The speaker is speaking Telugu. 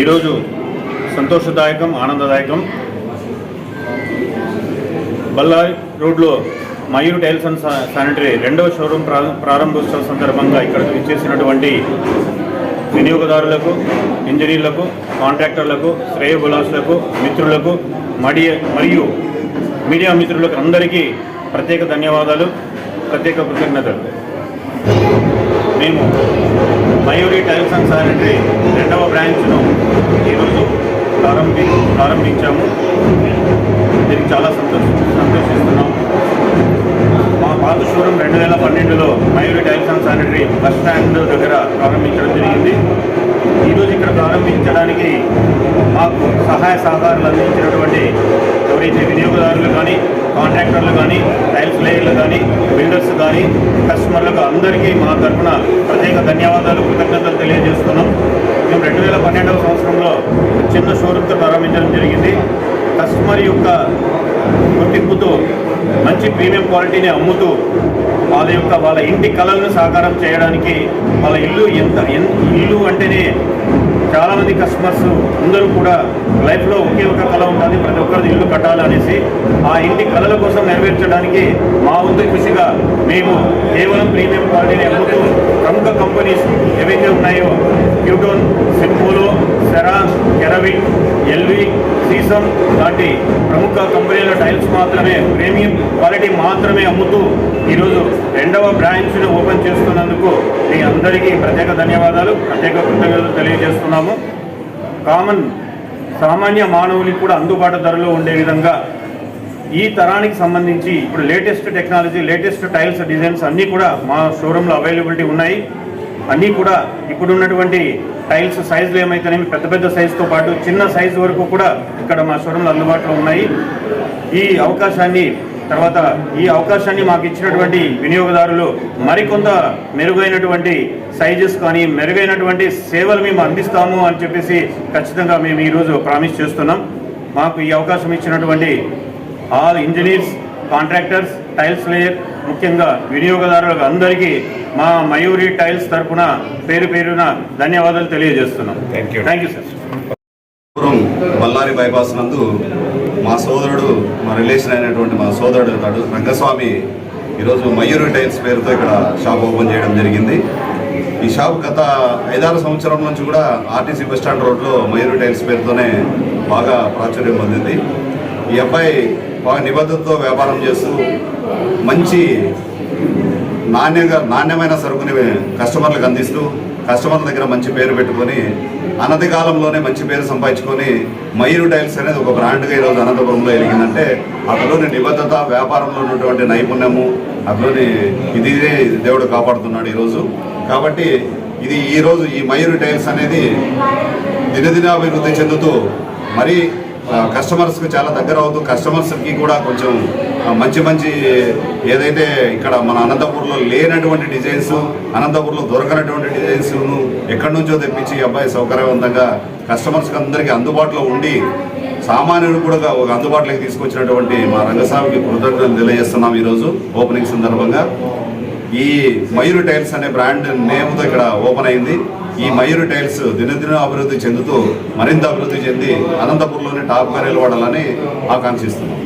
ఈరోజు సంతోషదాయకం ఆనందదాయకం. బళ్ళారి రోడ్లో మయూర్ టైల్స్ అండ్ శానిటరీ రెండవ షోరూమ్ ప్రారంభోత్సవ సందర్భంగా ఇక్కడికి విచ్చేసినటువంటి వినియోగదారులకు ఇంజనీర్లకు కాంట్రాక్టర్లకు శ్రేయబులాసులకు మిత్రులకు మడి మరియు మీడియా మిత్రులకు అందరికీ ప్రత్యేక ధన్యవాదాలు ప్రత్యేక కృతజ్ఞతలు. మేము మయూరి టైల్స్ అండ్ శానిటరీ బ్రాంచ్ను ఈరోజు ప్రారంభి ప్రారంభించాము. దీనికి చాలా సంతోష సంతోషిస్తున్నాం. మా పాత షోరూమ్ రెండు వేల పన్నెండులో Mayuri tiles and sanitary bus stand దగ్గర ప్రారంభించడం జరిగింది. ఈరోజు ఇక్కడ ప్రారంభించడానికి మాకు సహాయ సహకారాలు అందించినటువంటి ఎవరైతే వినియోగదారులు కానీ కాంట్రాక్టర్లు కానీ టైల్స్ లేయర్లు కానీ బిల్డర్స్ కానీ కస్టమర్లకు అందరికీ మా తరఫున ప్రత్యేక ధన్యవాదాలు కృతజ్ఞతలు తెలియజేస్తున్నాం మేము రెండు వేల పన్నెండవ సంవత్సరంలో చిన్న షోరూమ్తో ప్రారంభించడం జరిగింది. కస్టమర్ యొక్క గుర్తింపుతో మంచి ప్రీమియం క్వాలిటీని అమ్ముతూ వాళ్ళ యొక్క వాళ్ళ ఇంటి కళలను సాకారం చేయడానికి వాళ్ళ ఇల్లు ఎంత ఇల్లు అంటేనే చాలామంది కస్టమర్స్ అందరూ కూడా లైఫ్లో ఒకే ఒక కళ ఉంటుంది ప్రతి ఒక్కరిది ఇల్లు కట్టాలి అనేసి ఆ ఇంటి కళల కోసం నెరవేర్చడానికి మా వంతు కృషిగా మేము కేవలం ప్రీమియం క్వాలిటీని అమ్ముతూ ప్రముఖ కంపెనీస్ ఏవైతే ఉన్నాయో క్యూటోన్ సింపోలో సెరా కెరవిన్ ఎల్వి సీసం లాంటి ప్రముఖ కంపెనీల టైల్స్ మాత్రమే ప్రీమియం క్వాలిటీ మాత్రమే అమ్ముతూ ఈరోజు రెండవ బ్రాంచ్ను ఓపెన్ చేస్తున్నందుకు మీ అందరికీ ప్రత్యేక ధన్యవాదాలు ప్రత్యేక కృతజ్ఞతలు తెలియజేస్తున్నాము. కామన్ సామాన్య మానవునికి కూడా అందుబాటు ధరలో ఉండే విధంగా ఈ తరానికి సంబంధించి ఇప్పుడు latest technology latest tiles designs అన్నీ కూడా మా షోరూంలో అవైలబిలిటీ ఉన్నాయి. అన్నీ కూడా ఇప్పుడున్నటువంటి టైల్స్ సైజులు ఏమైతేనేమి పెద్ద పెద్ద సైజుతో పాటు చిన్న సైజు వరకు కూడా ఇక్కడ మా షోరూంలో అందుబాటులో ఉన్నాయి. ఈ అవకాశాన్ని తర్వాత ఈ అవకాశాన్ని మాకు ఇచ్చినటువంటి వినియోగదారులు మరికొంత మెరుగైనటువంటి సైజెస్ కానీ మెరుగైనటువంటి సేవలు మేము అందిస్తాము అని చెప్పేసి ఖచ్చితంగా మేము ఈరోజు ప్రామిస్ చేస్తున్నాం. మాకు ఈ అవకాశం ఇచ్చినటువంటి all engineers contractors tiles layer ముఖ్యంగా వినియోగదారులకు అందరికీ మా మయూరి టైల్స్ తరపున పేరు పేరున ధన్యవాదాలు తెలియజేస్తున్నాం. Thank you. Thank you sir Bellary bypass నందు మా సోదరుడు మా రిలేషన్ అయినటువంటి మా సోదరుడు ఉన్నాడు రంగస్వామి ఈరోజు మయూరి టైల్స్ పేరుతో ఇక్కడ షాప్ ఓపెన్ చేయడం జరిగింది. ఈ షాప్ గత ఐదారు సంవత్సరం నుంచి కూడా ఆర్టీసీ బస్ స్టాండ్ రోడ్లో మయూరి టైల్స్ పేరుతోనే బాగా ప్రాచుర్యం పొందింది. ఈ అబ్బాయి బాగా నిబద్ధతతో వ్యాపారం చేస్తూ మంచి నాణ్యంగా నాణ్యమైన సరుకుని కస్టమర్లకు అందిస్తూ కస్టమర్ల దగ్గర మంచి పేరు పెట్టుకొని అనతి కాలంలోనే మంచి పేరు సంపాదించుకొని మయూరు టైల్స్ అనేది ఒక బ్రాండ్గా ఈరోజు అనంతపురంలో ఎదిగిందంటే అతలోని నిబద్ధత వ్యాపారంలో ఉన్నటువంటి నైపుణ్యము అతలోని ఇది ఇదే దేవుడు కాపాడుతున్నాడు ఈరోజు. కాబట్టి ఇది ఈరోజు ఈ మయూరు టైల్స్ అనేది దినదినాభివృద్ధి చెందుతూ మరీ కస్టమర్స్కి చాలా దగ్గర అవుతూ కస్టమర్స్కి కూడా కొంచెం మంచి మంచి ఏదైతే ఇక్కడ మన అనంతపూర్లో లేనటువంటి డిజైన్స్ అనంతపూర్లో దొరకనటువంటి డిజైన్స్ను ఎక్కడి నుంచో తెప్పించి ఈ అబ్బాయి సౌకర్యవంతంగా కస్టమర్స్కి అందరికీ అందుబాటులో ఉండి సామాన్యుడు కూడా ఒక అందుబాటులోకి తీసుకొచ్చినటువంటి మా రంగస్వామికి కృతజ్ఞతలు తెలియజేస్తున్నాం ఈరోజు ఓపెనింగ్ సందర్భంగా. ఈ మయూరు టైల్స్ అనే బ్రాండ్ నేమ్తో ఇక్కడ ఓపెన్ అయింది. ఈ మయూరు టైల్స్ దినదిన అభివృద్ధి చెందుతూ మరింత అభివృద్ధి చెంది అనంతపూర్లోని టాప్గా నిలబడాలని ఆకాంక్షిస్తున్నాం.